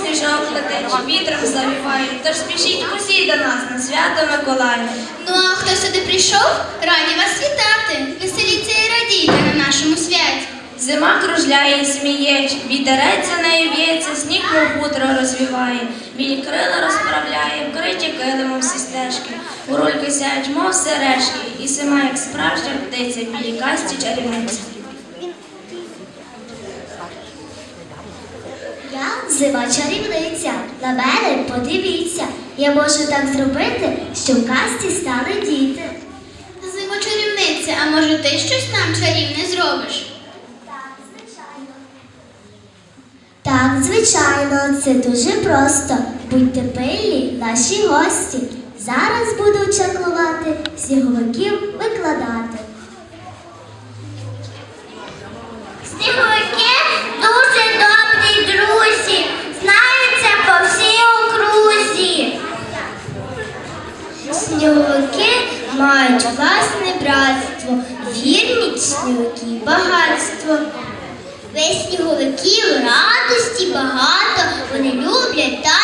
Сніжок летить, вітром завіває, тож спішіть усі до нас на свято Миколая. Ну а хто сюди прийшов, раді вас вітати. Веселіться і радійте на нашому святі. Зима кружляє і сміється, вітерець за нею в'ється, сніг мов хутро розвіває, білі крила розправляє, вкриті килимом всі стежки. У рольки сяють, мов сережки, і зима, як справжня птиця, в білій касті чарівниці. Я зима чарівниця. На мене подивіться. Я можу так зробити, що в касті стали діти. Зимо чарівниця, а може ти щось нам чарівне зробиш? Так, звичайно, це дуже просто. Будьте пильні, наші гості. Зараз буду чаклувати, сніговиків викладати. Мають власне братство, вірність сніговиків багатство. Весь сніговиків радості багато, вони люблять танцювати.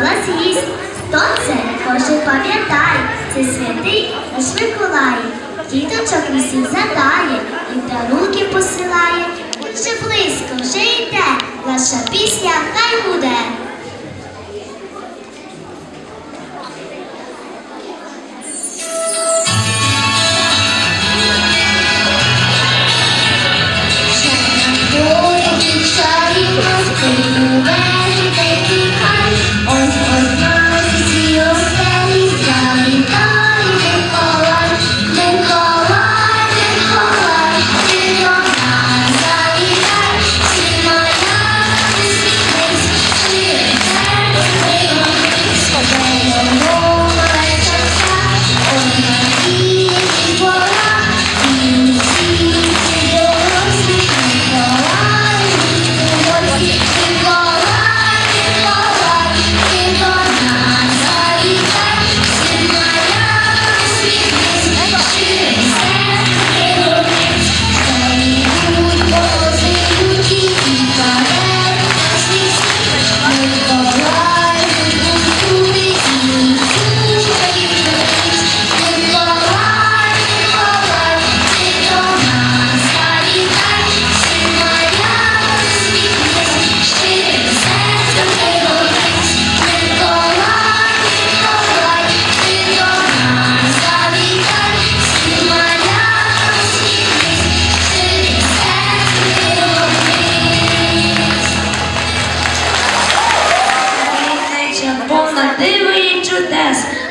Просить, з'їсть. Хто це? Кожен пам'ятай, Це святий наш Миколай. Діточок усіх задає, і дарунки посилає. Він же близько, вже йде. Наша пісня хай буде.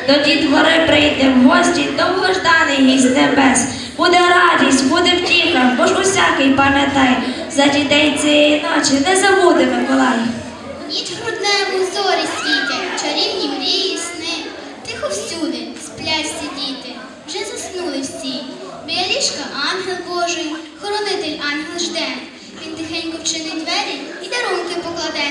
До дітвори прийде в гості, довгожданий гість небес. Буде радість, буде втіха, бо ж усякий пам'ятай. За дітей цієї ночі не забуде Миколай. Ніч грудневу зорі світять, чарівні мрії, сни. Тихо всюди, сплять всі діти, вже заснули всі. Біля ліжка ангел Божий, хоронитель ангел жде. Він тихенько вчинить двері і дарунки покладе.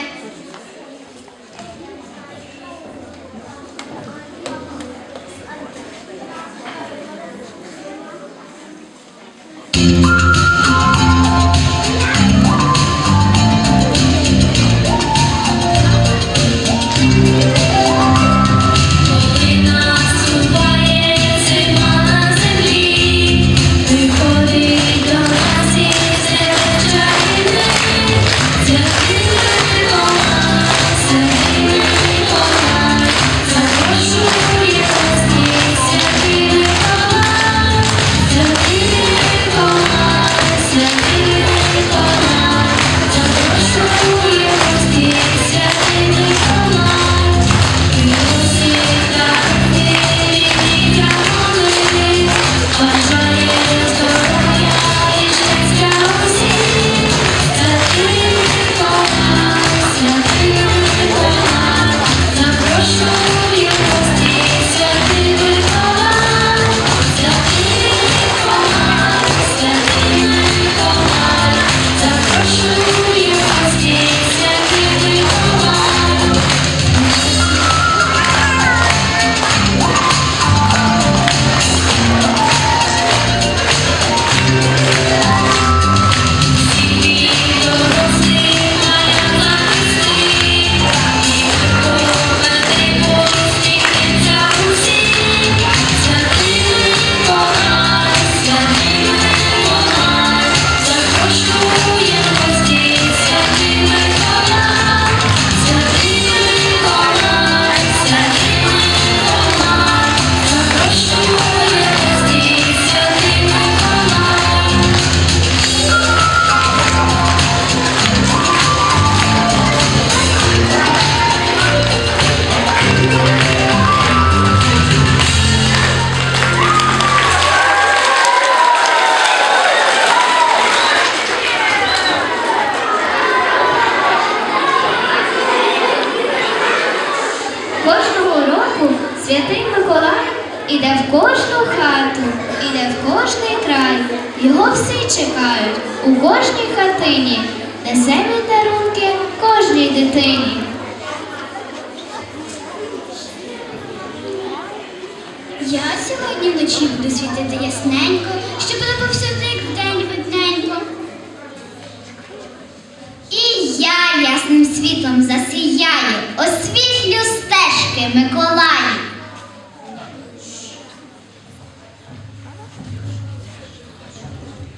Світлом засіяє, освітлю стежки Миколаю.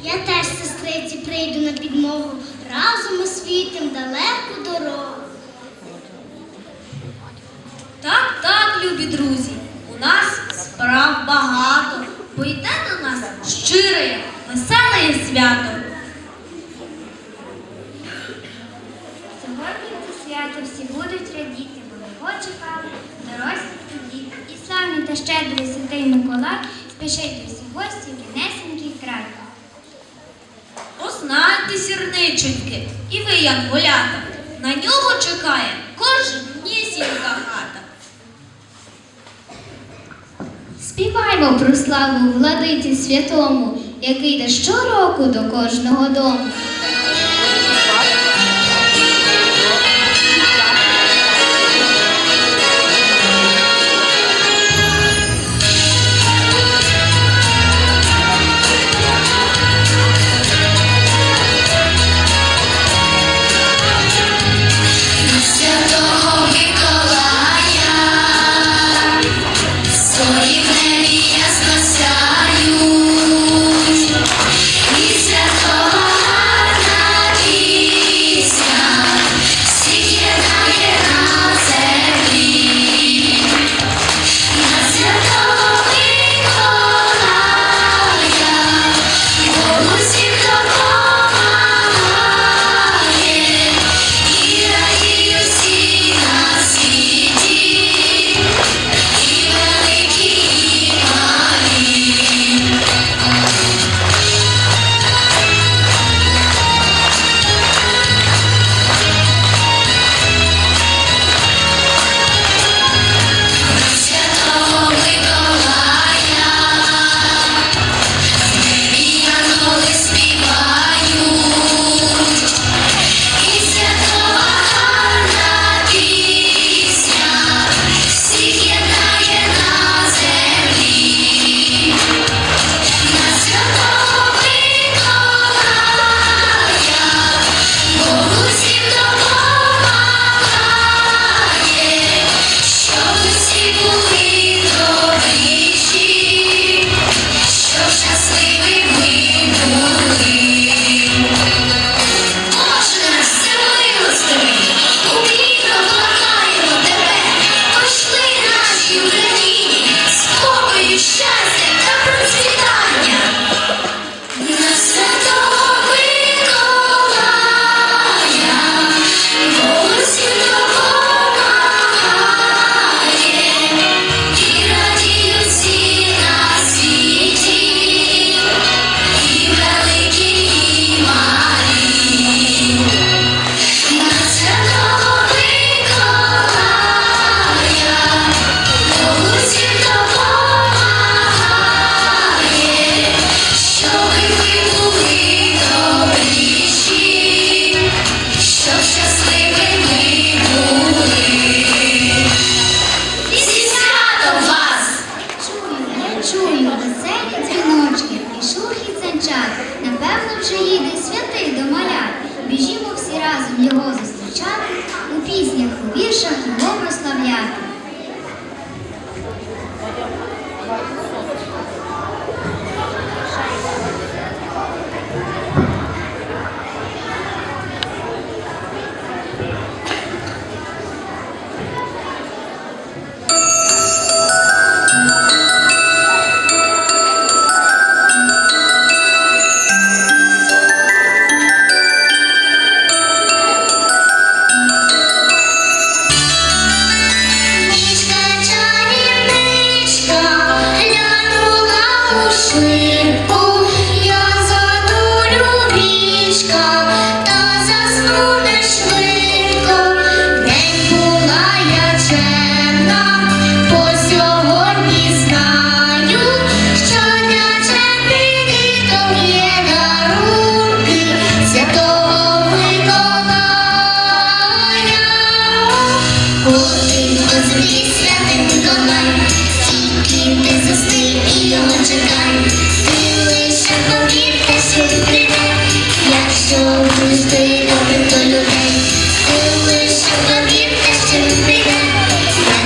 Я теж, сестриці, прийду на підмогу, разом освітим далеку дорогу. Так, так, любі друзі, у нас справ багато, бо йде на нас щире, веселе свято. Сьогодні це свято всі будуть радіти, бо його чекали дорослі та діти. І славний та щедрий святий Миколай спішить до всіх гості в ріднесенький край. Познайте, сірниченьки, і ви, янголята, на нього чекає кожнісінька хата. Про славу владиці святому, який йде щороку до кожного дому.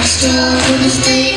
Still, would you stay?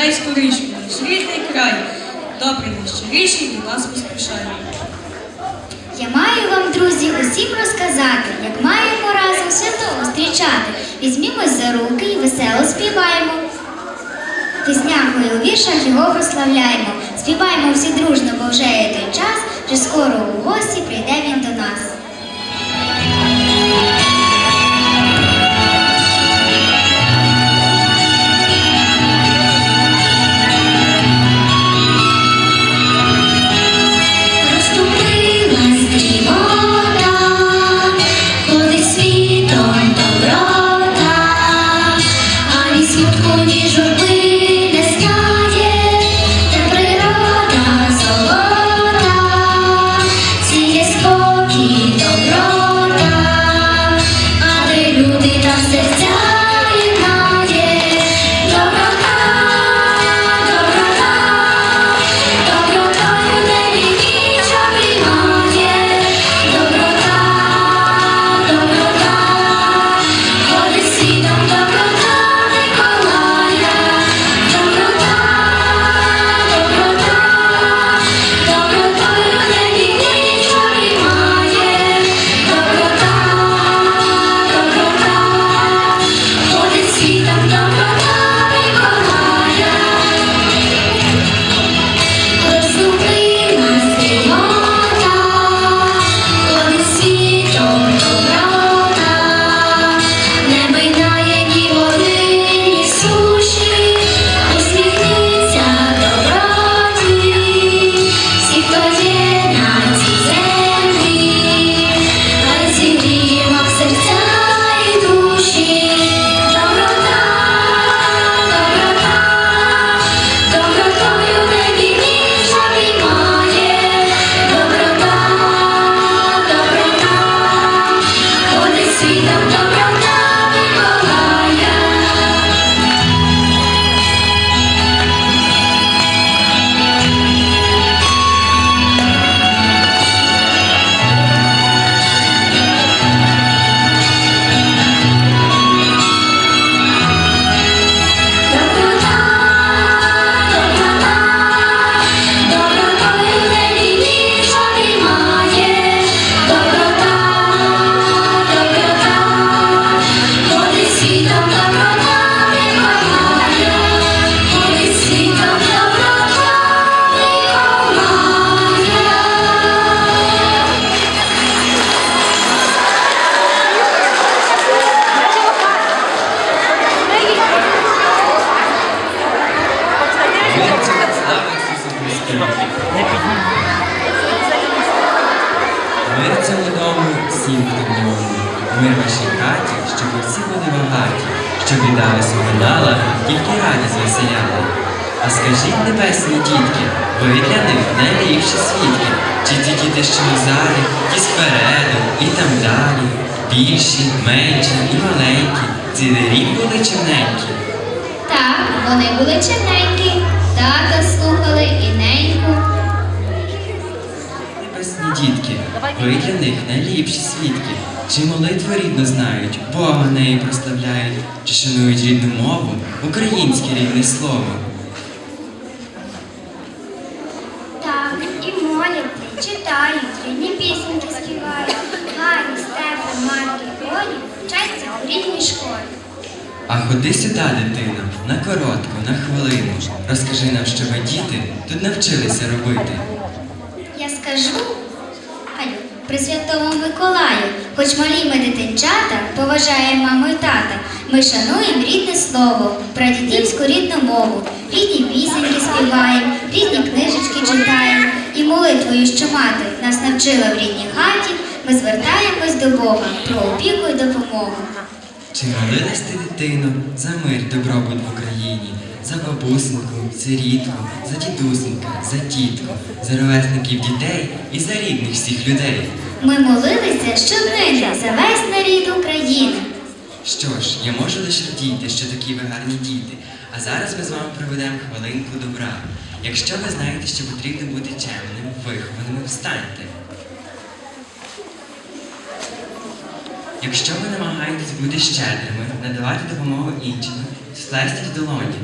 врожай скоріший, наш край. Добре наш щиріший вас поспішає. Я маю вам, друзі, усім розказати, як маємо разом свято зустрічати. Візьмімось за руки і весело співаємо. Піснякою у віршах його прославляємо. Співаємо всі дружно, бо вже є той час, вже скоро у гості прийде він до нас. далі, ті спереду, і там далі. Більші, менші і маленькі. Цілері були чорненькі. Так, вони були чорненькі, Тата слухали і неньку. Небесні дітки, ви для них найліпші свідки. Чи молитву рідно знають, Бога неї проставляють. чи шанують рідну мову, українське рідне слово. А ходи сюди, дитино, на коротку, на хвилину. Розкажи нам, що ви діти тут навчилися робити. Я скажу, Алю, при святому Миколаю, хоч малі ми дитинчата, поважаємо маму і тата. Ми шануємо рідне слово, прадідівську рідну мову, рідні пісеньки співаємо, рідні книжечки читаємо. І молитвою, що мати нас навчила в рідній хаті, ми звертаємось до Бога про опіку і допомогу. Чи молилась ти, дитино, за мир, добробут в Україні, за бабусинку, сирітку, за дідусенька, за тітку, за ровесників дітей і за рідних всіх людей? Ми молилися щоднини за весь нарід України. Що ж, я можу лише радіти, що такі ви гарні діти. А зараз ми з вами проведемо хвилинку добра. Якщо ви знаєте, що потрібно бути чемним, вихованим, встаньте. Якщо ви намагаєтесь бути щедрими, надавати допомогу іншим, сплестіть долоні.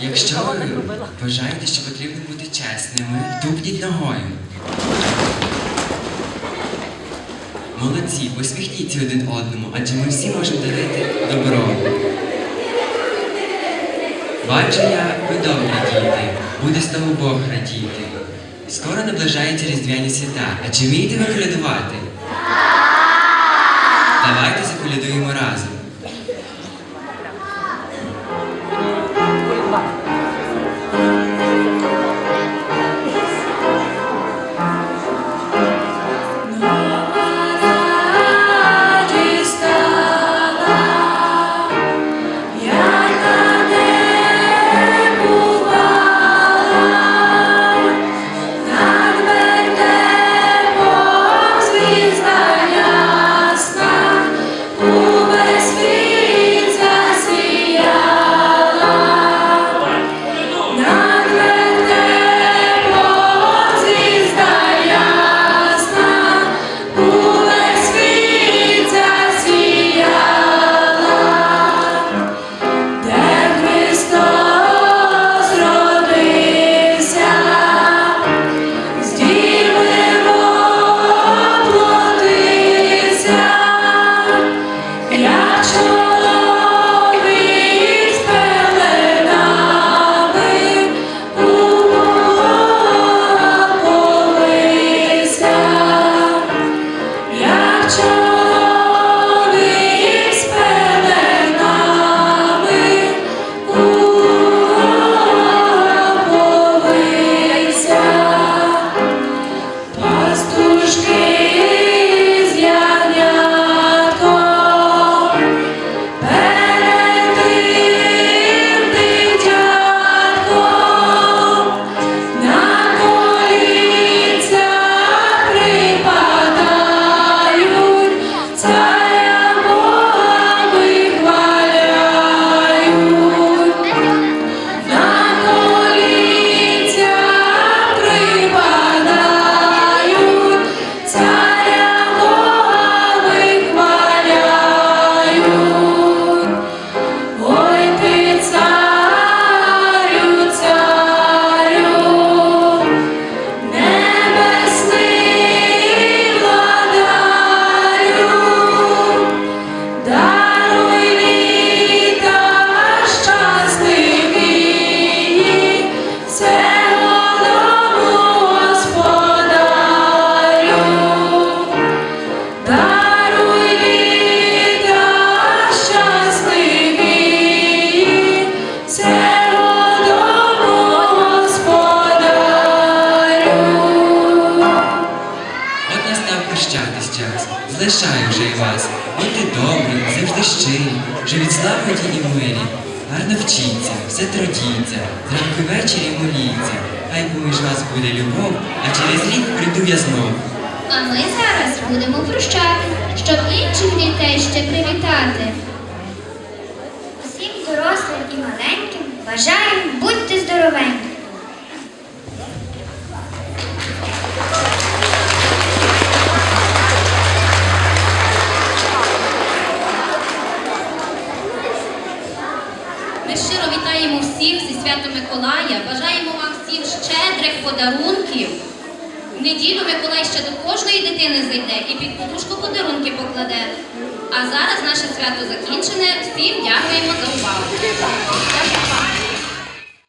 Якщо ви вважаєте, що потрібно бути чесними, тупніть ногою. Молодці, посміхніться один одному, адже ми всі можемо дарити добро. Бачу я, ви добрі діти, буде з того Бог радіти. Скоро наближаються різдвяні свята, а чи вмієте ви колядувати? Живіть злагоді і мирі. Гарно вчіться, все трудіться, зранку ввечері моліться. Хай поміж вас буде любов, а через рік прийду я знов. А ми зараз будемо прощати, щоб інших дітей ще привітати. Усім дорослим і маленьким Бажаємо, будьте здоровенькі! Вітаємо всіх зі святом Миколая. Бажаємо вам всім щедрих подарунків. В неділю Миколай ще до кожної дитини зайде і під подушку подарунки покладе. А зараз наше свято закінчене. Всім дякуємо за увагу.